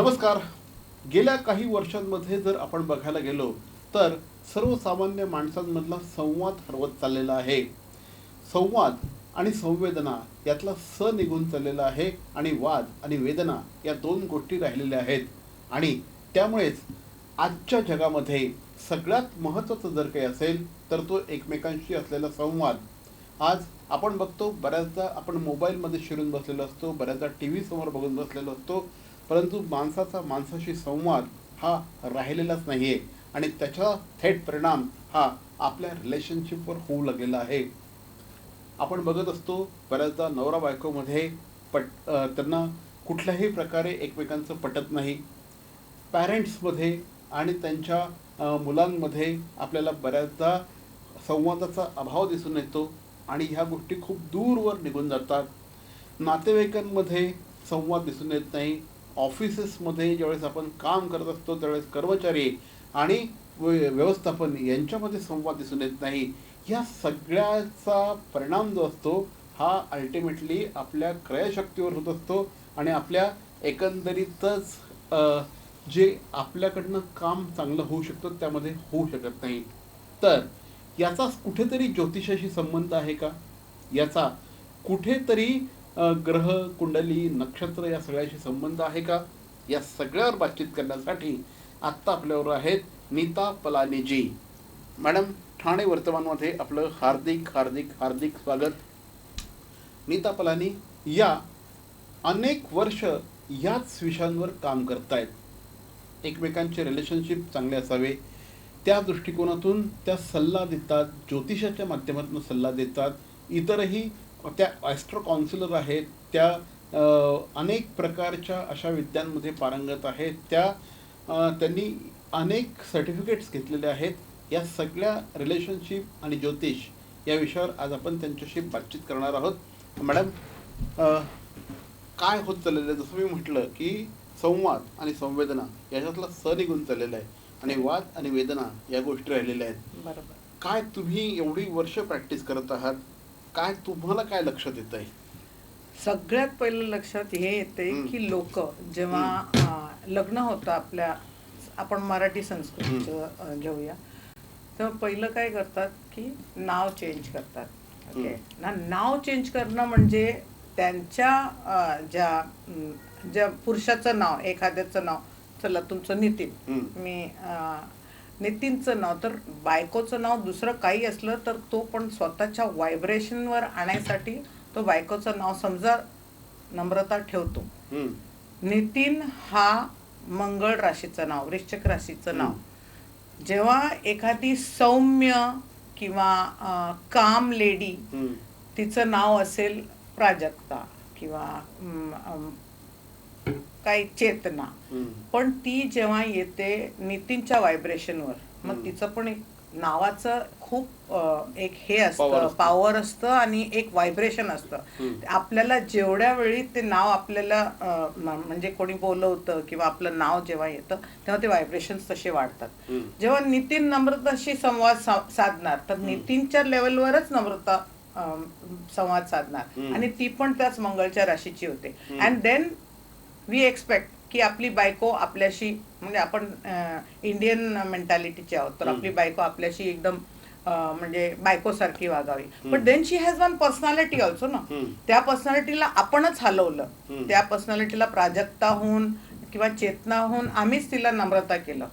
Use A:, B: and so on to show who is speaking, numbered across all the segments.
A: नमस्कार. गेल्या काही वर्षांमध्ये जर आपण बघायला गेलो तर सर्वसामान्य माणसांमधला संवाद हरवत चाललेला आहे. संवाद आणि संवेदना यातला स निघून चाललेला आहे आणि वाद आणि वेदना या दोन गोष्टी राहिलेल्या आहेत. आणि त्यामुळेच आजच्या जगामध्ये सगळ्यात महत्त्वाचं जर काही असेल तर तो एकमेकांशी असलेला संवाद. आज आपण बघतो बऱ्याचदा आपण मोबाईलमध्ये शिरून बसलेलो असतो बऱ्याचदा टी व्ही समोर बघून बसलेलो असतो परंतु माणसाचा माणसाशी संवाद हा राहिलेलाच नाही आहे आणि त्याचा थेट परिणाम हा आपल्या रिलेशनशिपवर होऊ लागलेला आहे. आपण बघत असतो बऱ्याचदा नवरा बायकोमध्ये पट त्यांना कुठल्याही प्रकारे एकमेकांचं पटत नाही. पॅरेंट्समध्ये आणि त्यांच्या मुलांमध्ये आपल्याला बऱ्याचदा संवादाचा अभाव दिसून येतो आणि ह्या गोष्टी खूप दूरवर निघून जातात. नातेवाईकांमध्ये संवाद दिसून येत नाही. ऑफिसेसमध्ये ज्यावेळेस आपण काम करत असतो त्यावेळेस कर्मचारी आणि व्य- व्यवस्थापन यांच्यामध्ये संवाद दिसून येत नाही. या सगळ्याचा परिणाम जो असतो हा अल्टिमेटली आपल्या क्रयशक्तीवर होत असतो आणि आपल्या एकंदरीतच जे आपल्याकडनं काम चांगलं होऊ शकतं त्यामध्ये होऊ शकत नाही. तर याचाच कुठेतरी ज्योतिषाशी संबंध आहे का? याचा कुठेतरी ग्रह कुंडली नक्षत्र या सगळ्याशी संबंध आहे का? या सगळ्यावर बातचीत करण्यासाठी आत्ता आपल्यावर आहेत नीता पलानीजी. मॅडम ठाणे वर्तमानमध्ये आपलं हार्दिक हार्दिक हार्दिक स्वागत. नीता पलानी या अनेक वर्ष याच विषयांवर काम करतायत. एकमेकांचे रिलेशनशिप चांगले असावे. त्या दृष्टिकोनातून त्या सल्ला देतात ज्योतिषाच्या माध्यमातून सल्ला देतात. इतरही त्या ॲस्ट्रो काउन्सिलर आहेत त्या अनेक प्रकारच्या अशा विद्यांमध्ये पारंगत आहेत. त्या त्यांनी अनेक सर्टिफिकेट्स घेतलेले आहेत. या सगळ्या रिलेशनशिप आणि ज्योतिष या विषयावर आज आपण त्यांच्याशी बातचीत करणार आहोत. मॅडम काय होत चाललेलं आहे? जसं मी म्हटलं की संवाद आणि संवेदना याच्यातला स निघून चाललेला आहे आणि वाद आणि वेदना या गोष्टी राहिलेल्या आहेत.
B: बरोबर.
A: काय तुम्ही एवढी वर्ष प्रॅक्टिस करत आहात? काय तुम्हाला काय लक्षात येत आहे
B: सगळ्यात पहिलं लक्षात हे येते. की लोक जेव्हा लग्न होतं आपल्या आपण मराठी संस्कृतीचं घेऊया. तेव्हा पहिलं काय करतात की नाव चेंज करतात. ओके ना नाव चेंज करणं म्हणजे त्यांच्या ज्या ज्या पुरुषाचं नाव एखाद्याचं नाव चला तुमचं नितीन. मी अं, नितीनचं नाव तर बायकोचं नाव दुसरं काही असलं तर तो पण स्वतःच्या व्हायब्रेशनवर आणण्यासाठी तो बायकोचं नाव समजा नम्रता ठेवतो. नितीन हा मंगळ राशीचं नाव वृश्चिक राशीचं नाव जेव्हा एखादी सौम्य किंवा काम लेडी. तिचं नाव असेल प्राजक्ता किंवा काही चेतना. पण ती जेव्हा येते नितीनच्या व्हायब्रेशनवर मग. तिचं पण एक नावाचं खूप एक हे असतं. पॉवर असतं आणि एक व्हायब्रेशन असतं. आपल्याला जेवढ्या वेळी ते नाव आपल्याला म्हणजे कोणी बोलवतं किंवा आपलं नाव जेव्हा येतं तेव्हा ते व्हायब्रेशन तसे वाढतात. जेव्हा नितीन नम्रताशी संवाद साधणार तर. नितीनच्या लेवलवरच नम्रता संवाद साधणार. आणि ती पण त्याच मंगळच्या राशीची होते. अँड देन वी एक्सपेक्ट की आपली बायको आपल्याशी म्हणजे आपण इंडियन मेंटॅलिटीचे आहोत तर. आपली बायको आपल्याशी एकदम म्हणजे बायकोसारखी वागावी. पण then she has one personality also ना. त्या पर्सनॅलिटीला आपणच हलवलं. त्या पर्सनॅलिटीला प्राजक्ताहून किंवा चेतनाहून आम्हीच तिला नम्रता केलं.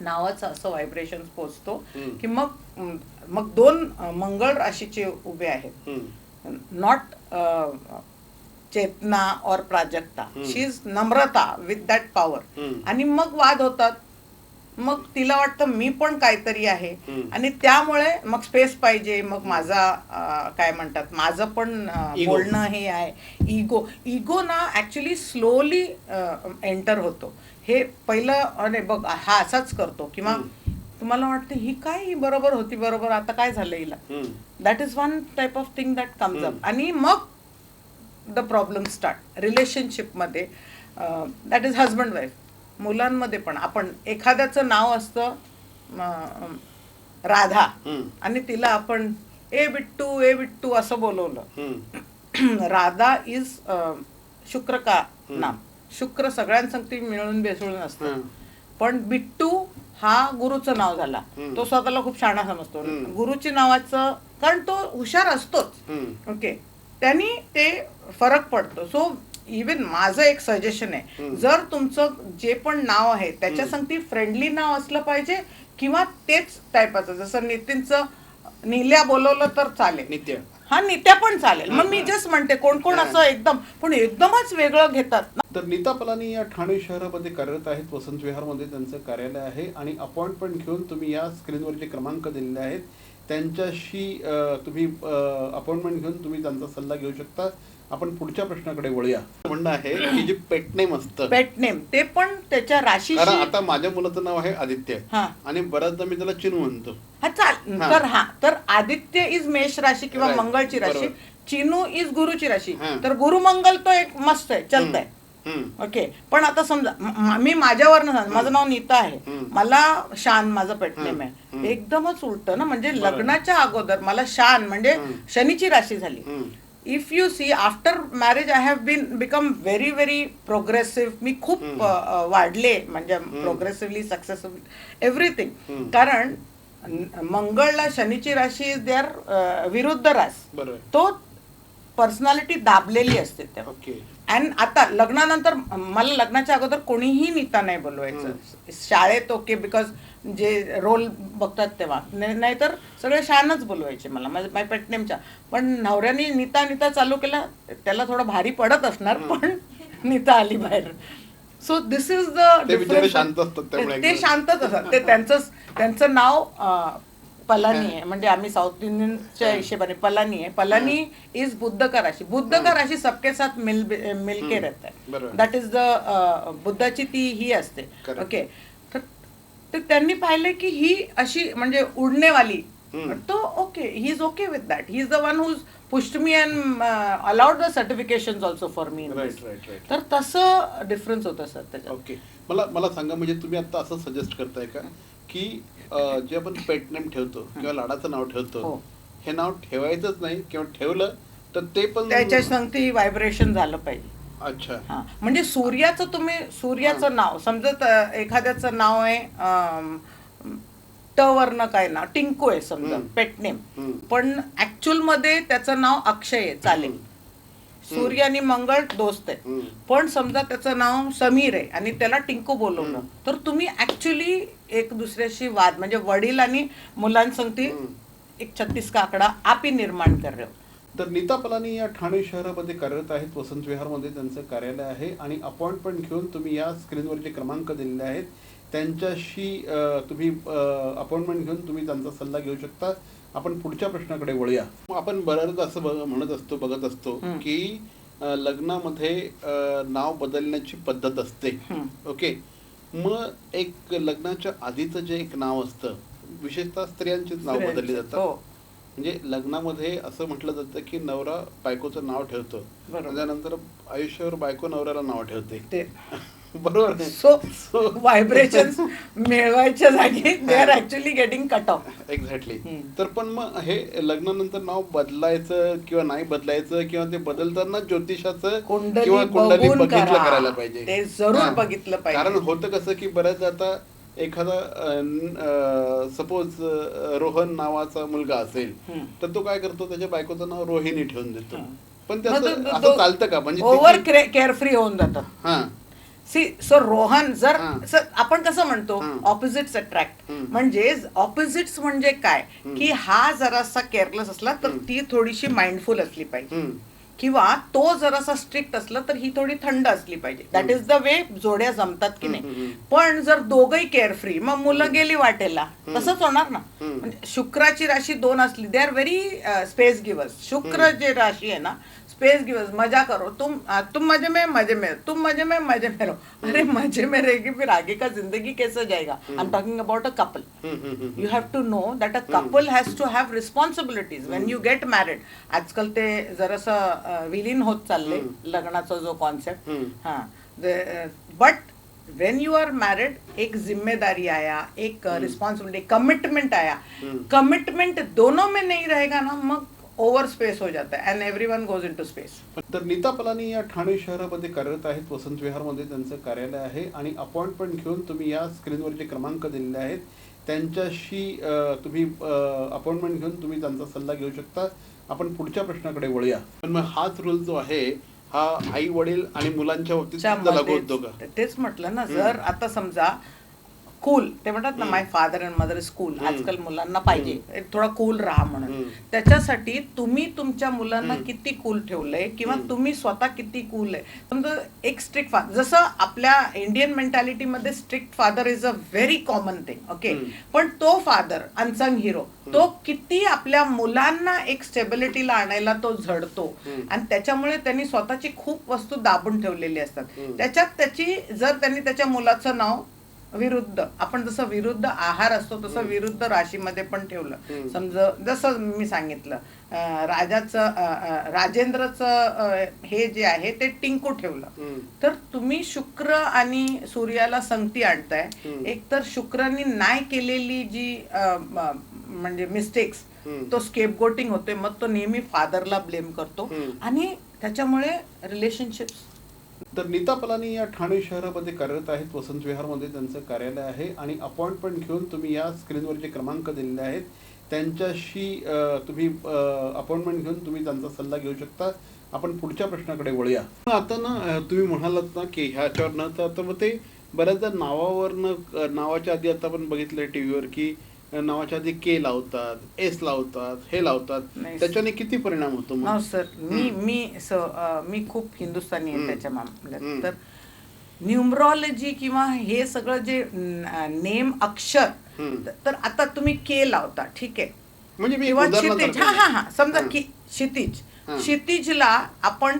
B: नावाचं असं व्हायब्रेशन पोचतो. की मग मग दोन मंगळ राशीचे उभे आहेत. नॉट चेतना और Prajakta. She is Namrata with that power. आणि मग वाद होतात मग तिला वाटतं मी पण काहीतरी आहे. आणि त्यामुळे मग स्पेस पाहिजे मग माझा काय म्हणतात माझं पण. बोलणं हे आहे इगो इगो ना ऍक्च्युली स्लोली एंटर होतो हे पहिलं अरे बघ हा असाच करतो किंवा. तुम्हाला वाटतं ही काय ही बरोबर होती बरोबर आता काय झालं हिला. That is one type of thing that comes up. आणि मग द प्रॉब्लेम स्टार्ट रिलेशनशिपमध्ये दॅट इज हजबंड वाईफ मुलांमध्ये पण आपण एखाद्याचं नाव असतं राधा. आणि तिला आपण ए बिट्टू ए बिट्टू असं बोलवलं. राधा इज शुक्र का. नाम शुक्र सगळ्यांसंगती मिळून बेसळून असतं. पण बिट्टू हा गुरुचं नाव झाला. तो स्वतःला खूप शाणा समजतो. गुरुची नावाचं कारण तो हुशार असतोच. ओके त्यांनी ते फरक पडतो. सो इवन माझं एक सजेशन आहे. जर तुमचं जे पण नाव आहे त्याच्या संगती फ्रेंडली नाव असलं पाहिजे किंवा तेच टाईपाचं जसं नितीनचं निल्या बोलवलं तर चालेल.
A: नित्य.
B: हा नित्या पण चालेल. मग मी जस्ट म्हणते कोण कोण. असं एकदम पण एकदमच वेगळं घेतात ना.
A: तर नीता पलानी या ठाणे शहरामध्ये कार्यरत आहेत. वसंत विहारमध्ये त्यांचं कार्यालय आहे. आणि अपॉइंटमेंट घेऊन तुम्ही या स्क्रीनवर जे क्रमांक दिलेले आहेत. त्यांच्याशी तुम्ही अपॉइंटमेंट घेऊन तुम्ही त्यांचा सल्ला घेऊ शकता आपण पुढच्या प्रश्नाकडे वळूया म्हणणं आहे की जे पेटनेम असतं
B: पेट नेम ते पण त्याच्या
A: कारण
B: राशीशी
A: आता माझ्या मुलाचं नाव आहे आदित्य
B: हा
A: आणि बऱ्याचदा मी त्याला चिनू म्हणतो
B: हा चाल
A: हा.
B: तर हा तर आदित्य इज मेष राशी किंवा
A: Right.
B: मंगळची राशी
A: बरोबर.
B: चिनू इज गुरुची राशी
A: हा.
B: तर गुरु मंगल तो एक मस्त आहे चलतंय
A: हम्म.
B: ओके पण आता समजा म- म- मी माझ्यावर सांग माझं नाव नीता आहे. मला शान माझं पेटनेम. आहे. एकदमच उलट ना म्हणजे. लग्नाच्या अगोदर मला शान म्हणजे. शनीची राशी झाली. If you see after marriage I have been become very very progressive मी खूप वाढले म्हणजे प्रोग्रेसिव्हली सक्सेसफुल एव्हरीथिंग. कारण मंगळला शनीची राशी इज देअर विरुद्ध रास तो पर्सनॅलिटी दाबलेली असते त्या.
A: ओके.
B: अँड आता लग्नानंतर मला लग्नाच्या अगोदर कोणीही नीता नाही बोलवायचं. शाळेत ओके बिकॉज जे रोल बघतात तेव्हा. नाहीतर सगळे शानच बोलवायचे मला माझ्या माय पेटनेमच्या पण नवऱ्याने नीता नीता चालू केला त्याला थोडं भारी पडत असणार पण नीता आली बाहेर. सो दिस इज द
A: ते.
B: शांतच असतात. ते त्यांचं त्यांचं नाव पलानी आहे. म्हणजे आम्ही साऊथ इंडियनच्या हिशेबाने पलानी आहे. पलानी इज बुद्ध का राशी बुद्ध का राशी सबके साथ मिल मिलके रहता है. दॅट इज द बुद्धाची ती ही असते. ओके तर त्यांनी पाहिलं की ही अशी म्हणजे उडणेवाली. तो okay he is okay with that he is the one who's pushed me and allowed the certification also for me तर तसं डिफरन्स होतं सर त्याच्यात.
A: ओके मला मला सांगा म्हणजे तुम्ही आता असं सजेस्ट करताय का? की जे आपण पेट नेम ठेवतो किंवा लाडाचं नाव ठेवतो
B: हो.
A: हे नाव ठेवायचंच नाही किंवा ठेवलं तर ते पण
B: त्याच्या संगती व्हायब्रेशन झालं पाहिजे.
A: अच्छा.
B: हा. म्हणजे सूर्याचं तुम्ही सूर्याचं नाव समजत अं, एखाद्याचं नाव आहे ट वर्ण काय ना टिंकू आहे समजा. पेटनेम. पण ऍक्च्युअलमध्ये त्याचं नाव अक्षय आहे चालेल. सूर्य आणि मंगळ दोस्त आहे. पण समजा त्याचं नाव समीर आहे आणि त्याला टिंकू बोलवलं. तर तुम्ही ऍक्च्युली एक दुसऱ्याशी वाद म्हणजे वडील आणि मुलांसंगती. एक छत्तीस का आकडा आप निर्माण कर रहे हो
A: तर नीता पलानी या ठाणे शहरामध्ये कार्यरत आहेत वसंत विहारमध्ये त्यांचं कार्यालय आहे आणि अपॉइंटमेंट घेऊन तुम्ही या स्क्रीनवर जे क्रमांक दिलेले आहेत त्यांच्याशी तुम्ही अपॉइंटमेंट घेऊन तुम्ही त्यांचा सल्ला घेऊ शकता आपण पुढच्या प्रश्नाकडे वळूया. आपण बऱ्याचदा असं बघ- म्हणत असतो बघत असतो. की लग्नामध्ये नाव बदलण्याची पद्धत असते. ओके? मग एक लग्नाच्या आधीचं जे एक नाव असतं विशेषतः स्त्रियांचीच नाव बदलली जातात.
B: हो.
A: म्हणजे लग्नामध्ये असं म्हटलं जातं की नवरा बायकोचं नाव ठेवतो. त्यानंतर आयुष्यावर बायको नवऱ्याला नाव ठेवते. बरोबर?
B: सो व्हायब्रेशन मिळवायच्या जागी they are actually getting cut off
A: exactly. तर पण मग हे लग्नानंतर नाव बदलायचं किंवा नाही बदलायचं किंवा ते बदलताना ज्योतिषाचं किंवा कुंडली बघितलं
B: करा.
A: करायला पाहिजे
B: ते जरूर. बघितलं पाहिजे.
A: कारण होतं कसं की बऱ्याच आता एखादा सपोज रोहन नावाचा मुलगा असेल. तर तो काय करतो त्याच्या बायकोचं नाव रोहिणी ठेवून देतो. पण चालतं का म्हणजे
B: ओव्हर केअरफ्री होऊन जातात
A: हा
B: सी सो रोहन जर. सर आपण कसं म्हणतो. Opposites attract. म्हणजे ऑपोजिट्स म्हणजे काय. की हा जरासा केअरलेस असला तर. ती थोडीशी माइंडफुल असली पाहिजे. किंवा तो जरासा स्ट्रिक्ट असला तर ही थोडी थंड असली पाहिजे दॅट इज द वे जोड्या जमतात की नाही पण जर दोघही केअरफ्री मग मुलं गेली वाटेला तसंच होणार ना. म्हणजे शुक्राची राशी दोन असली they are very space givers शुक्र जे राशी आहे ना स्पेस गिवर्स मजा करो. तुम अ, तुम मजे में मजे में. तुम मजे में मजे में रहो. अरे मजे में रहेगी फिर आगे का जिंदगी कैसे जाएगा? I am talking about a couple. You have to know that a couple has to have responsibilities when you get married आजकाल ते जरासं विलीन होत चालले. लग्नाचा जो कॉन्सेप्ट. हा. But when you are married एक जिम्मेदारी आया एक रिस्पॉन्सिबिलिटी कमिटमेंट आया. कमिटमेंट दोनों में नहीं रहेगा ना मग ओवर स्पेस हो जाता है and every one goes into space
A: तर नीता पलानी या ठाणे शहरामध्ये कार्यरत आहेत. वसंत विहारमध्ये त्यांचं कार्यालय आहे. आणि अपॉइंटमेंट घेऊन तुम्ही या स्क्रीनवर जे क्रमांक दिलेले आहेत त्यांच्याशी तुम्ही अपॉइंटमेंट घेऊन तुम्ही त्यांचा सल्ला घेऊ शकता. आपण पुढच्या प्रश्नाकडे वळूया. पण मग हाच रूल जो आहे हा आई वडील आणि मुलांच्या बाबतीत लागू होतो का?
B: तेच म्हटलं ना जर आता समजा कूल ते म्हणतात ना my father and mother school आजकाल मुलांना पाहिजे. थोडा कूल राहा म्हणून. त्याच्यासाठी तुम्ही तुमच्या मुलांना किती कूल ठेवलंय किंवा तुम्ही स्वतः किती कूल आहे. समजा एक स्ट्रिक्ट फादर जसं आपल्या इंडियन मेंटॅलिटी मध्ये strict father is a very common thing okay. पण तो फादर अनसंग हिरो तो किती आपल्या मुलांना एक स्टेबिलिटीला आणायला तो झडतो. आणि त्याच्यामुळे त्यांनी स्वतःची खूप वस्तू दाबून ठेवलेली असतात. त्याच्यात त्याची जर त्यांनी त्याच्या मुलाचं नाव विरुद्ध आपण जसं विरुद्ध आहार असतो तसं विरुद्ध राशीमध्ये पण ठेवलं. समजा जसं मी सांगितलं राजाचं राजेंद्रचं हे जे आहे ते टिंकू ठेवलं. तर तुम्ही शुक्र आणि सूर्याला संगती आणताय. एक तर शुक्रांनी नाही केलेली जी म्हणजे मिस्टेक्स. तो स्केप गोटिंग होते मग तो नेहमी फादरला ब्लेम करतो. आणि त्याच्यामुळे रिलेशनशिप्स
A: तर नीता पलानी या ठाणे शहरामध्ये कार्यरत आहेत. वसंत विहारमध्ये त्यांचं कार्यालय आहे आणि अपॉइंटमेंट घेऊन तुम्ही या स्क्रीनवर जे क्रमांक दिलेले आहेत त्यांच्याशी तुम्ही अपॉइंटमेंट घेऊन तुम्ही त्यांचा सल्ला घेऊ शकता. आपण पुढच्या प्रश्नाकडे वळूया. आता ना तुम्ही म्हणालात ना की ह्याच्यावरनं तर आता मग ते बऱ्याचदा नावावरनं नावाच्या आधी आता आपण बघितलं टी व्हीवर की नावाच्या आधी के लावतात एस लावतात हे लावतात
B: नाही.
A: त्याच्याने किती परिणाम होतो मग?
B: सर मी मी स- अं, मी खूप हिंदुस्थानी आहे
A: हम्म.
B: त्याच्या मामल्यात. तर न्यूमरॉलॉजी किंवा हे सगळं जे नेम अक्षर
A: हम्म.
B: तर आता तुम्ही के लावता ठीक आहे
A: म्हणजे मी
B: किंवा
A: उदाहरण
B: क्षितिज. हा हा हा समजा. की क्षितिज
A: हा.
B: क्षितिजला आपण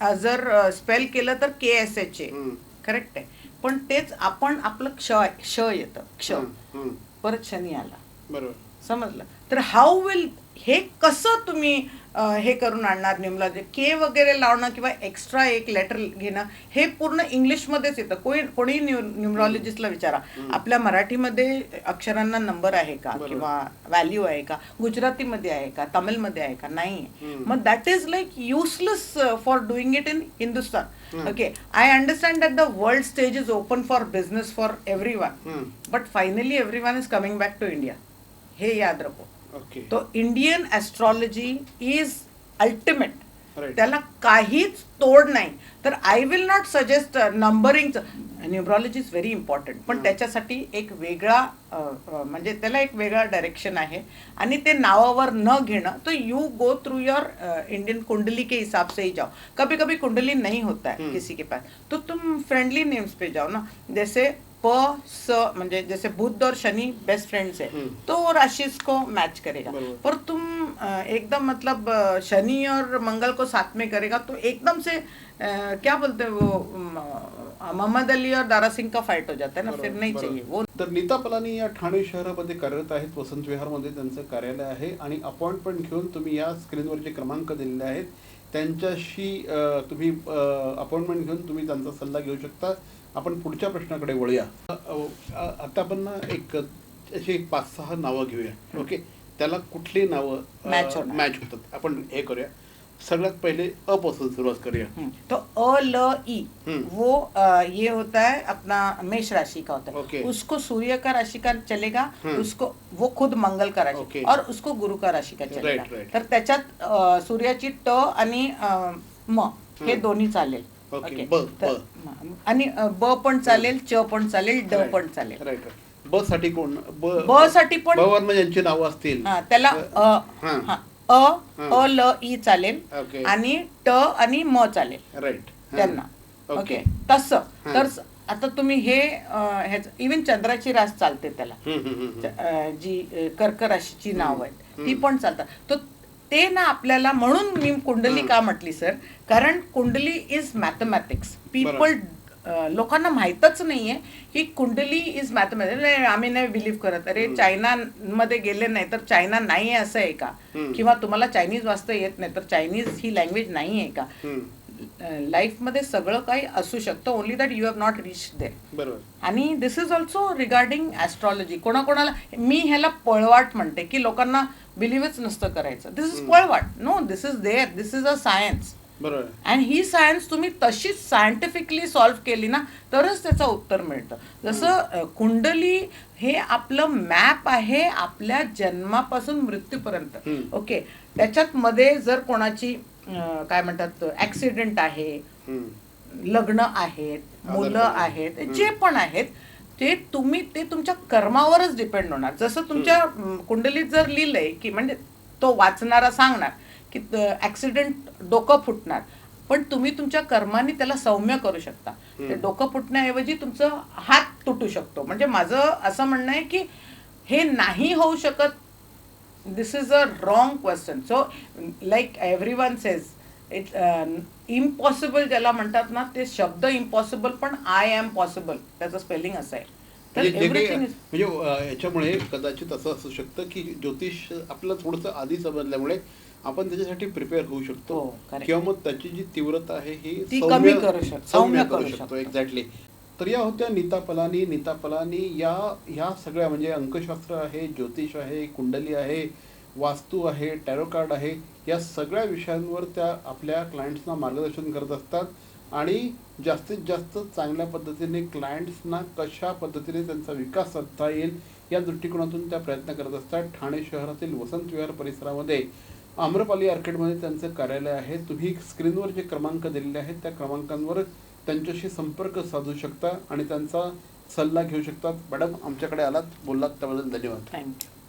B: अ, जर स्पेल केलं तर के एस एच ए
A: हम्म.
B: करेक्ट आहे पण तेच आपण आपलं क्ष क्ष येतं क्ष
A: हम्म, हम्म.
B: परत शनी आला.
A: बरोबर.
B: समजलं? तर हाऊ विल हे कसं तुम्ही हे करून आणणार न्यूमलॉजी के वगैरे लावणं किंवा एक्स्ट्रा एक लेटर घेणं हे पूर्ण इंग्लिशमध्येच येतं. कोणी कोणी न्यूमरॉलॉजिस्टला विचारा. आपल्या मराठीमध्ये अक्षरांना नंबर आहे का. किंवा व्हॅल्यू आहे का? गुजरातीमध्ये आहे का? तमिळमध्ये आहे का? नाही. मग that is like useless for doing it in Hindustan. Okay I understand that the world stage is open for business for every one. But finally every one is coming back to India हे याद रखो.
A: ओके.
B: तो Indian astrology is ultimate
A: Right.
B: त्याला काहीच तोड नाही. तर आय विल नॉट सजेस्ट नंबरिंगचं न्यूमरॉलॉजी इज व्हेरी इम्पॉर्टंट पण त्याच्यासाठी एक वेगळा म्हणजे त्याला एक वेगळा डायरेक्शन आहे. आणि ते नावावर न घेणं तो you go through your Indian कुंडली के हिसाब से ही जाओ. कभी कभी कुंडली नहीं होता है. किसी के पास. तो तुम फ्रेंडली नेम्स पे जाओ ना. जैसे प स म्हणजे जैसे बुध और शनि बेस्ट फ्रेंड्स है. तो वो राशि को मैच करेगा. पर तुम एकदम मतलब शनि और मंगल को साथ में करेगा तो एकदम से क्या बोलते हैं वो मोहम्मद अली और दारा सिंह का फाइट हो जाता है ना फिर नहीं. चाहिए वो
A: तर नीता पलानी या ठाणे शहरामध्ये कार्यरत आहेत वसंत विहारमध्ये त्यांचं कार्यालय आहे आणि अपॉइंटमेंट घेऊन तुम्ही या स्क्रीनवर जे क्रमांक दिलेले आहेत त्यांच्याशी तुम्ही अपॉइंटमेंट घेऊन तुम्ही त्यांचा सल्ला घेऊ शकता आपण पुढच्या प्रश्नाकडे वळूया आता आपण ना एक अशी एक पाच सहा नावं घेऊया ओके त्याला कुठली नावं. मॅच होतात आपण हे करूया सगळ्यात पहिले अ पासून सुरुवात करूया
B: तो अ ल ई. वो ये होता है अपना मेष राशि का होता है
A: Okay.
B: उसको सूर्य का राशि का चलेगा. उसको वो खुद मंगल का राशि
A: Okay.
B: और उसको गुरु का राशि का चलेगा
A: Right, right.
B: तर त्याच्यात सूर्याची ट आणि म हे. दोन्ही चालेल
A: Okay. ब, ब.
B: आणि ब पण चालेल च पण चालेल ड पण चालेल.
A: राईट ब साठी कोण? ब
B: साठी पण
A: ब वरनं ज्यांची नावं असतील.
B: हा, त्याला अ अ ल ई चालेल
A: ओके
B: आणि ट आणि म चालेल.
A: राईट
B: त्यांना.
A: Okay
B: okay. तसं. तर आता तुम्ही हे इवन चंद्राची रास चालते त्याला. जी कर्क राशीची नाव आहेत. ती. पण चालतात. तर ते ना आपल्याला म्हणून मी कुंडली. का म्हटली सर कारण कुंडली इज मॅथमॅटिक्स. पीपल लोकांना माहीतच नाहीये की कुंडली इज मॅथमॅटिक्स आम्ही नाही बिलीव्ह करत अरे. चायना मध्ये गेले नाही तर चायना नाही आहे असं आहे का. किंवा तुम्हाला चायनीज वाचता येत नाही तर चायनीज ही लँग्वेज नाही आहे का. लाईफमध्ये सगळं काही असू शकतं only that you have not reach
A: बरोबर
B: आणि this is also regarding astrology कोणाकोणाला मी ह्याला पळवाट म्हणते की लोकांना बिलीव्हच नसतं करायचं. This is पळवाट no this is there this is a science
A: बरोबर.
B: अँड ही सायन्स तुम्ही तशीच सायंटिफिकली सॉल्व्ह केली ना तरच त्याचं उत्तर मिळतं. जसं कुंडली हे आपलं मॅप आहे आपल्या जन्मापासून मृत्यूपर्यंत. ओके त्याच्यात मध्ये जर कोणाची काय म्हणतात ऍक्सिडेंट आहे. लग्न आहेत मुलं. आहेत. जे पण आहेत ते तुम्ही ते तुमच्या कर्मावरच डिपेंड होणार. जसं तुमच्या कुंडलीत जर लिहिलंय की म्हणजे तो वाचणारा सांगणार की ऍक्सिडेंट डोकं फुटणार. पण तुम्ही तुमच्या कर्माने त्याला सौम्य करू शकता. ते डोकं फुटण्याऐवजी तुमचं हात तुटू शकतो. म्हणजे माझं असं म्हणणं आहे की हे नाही होऊ शकत. This is a wrong question so like every one says it impossible ज्याला म्हणतात ना ते शब्द इम्पॉसिबल पण आय एम पॉसिबल त्याचं स्पेलिंग असं आहे.
A: म्हणजे म्हणजे याच्यामुळे कदाचित असं असू शकतं की ज्योतिष आपलं थोडंसं आधी समजल्यामुळे आपण त्याच्यासाठी प्रिपेअर होऊ शकतो.
B: हो.
A: किंवा मग त्याची जी तीव्रता आहे ही
B: कमी करू शकतो.
A: एक्झॅक्टली तर या होत्या नीता पलानी. नीता पलानी या ह्या सगळ्या म्हणजे अंकशास्त्र आहे ज्योतिष आहे कुंडली आहे वास्तू आहे टॅरो कार्ड आहे या सगळ्या विषयांवर त्या आपल्या क्लायंट्सना मार्गदर्शन करत असतात आणि जास्तीत जास्त चांगल्या पद्धतीने क्लायंट्सना कशा पद्धतीने त्यांचा विकास साधता येईल या दृष्टिकोनातून त्या प्रयत्न करत असतात. ठाणे शहरातील वसंत विहार परिसरामध्ये आम्रपाली आर्केडमध्ये त्यांचं कार्यालय आहे. तुम्ही स्क्रीनवर जे क्रमांक दिलेले आहेत त्या क्रमांकांवर त्यांच्याशी संपर्क साधू शकता आणि त्यांचा सल्ला घेऊ शकतात. मॅडम आमच्याकडे आलात बोललात त्याबद्दल धन्यवाद.
B: थँक्यू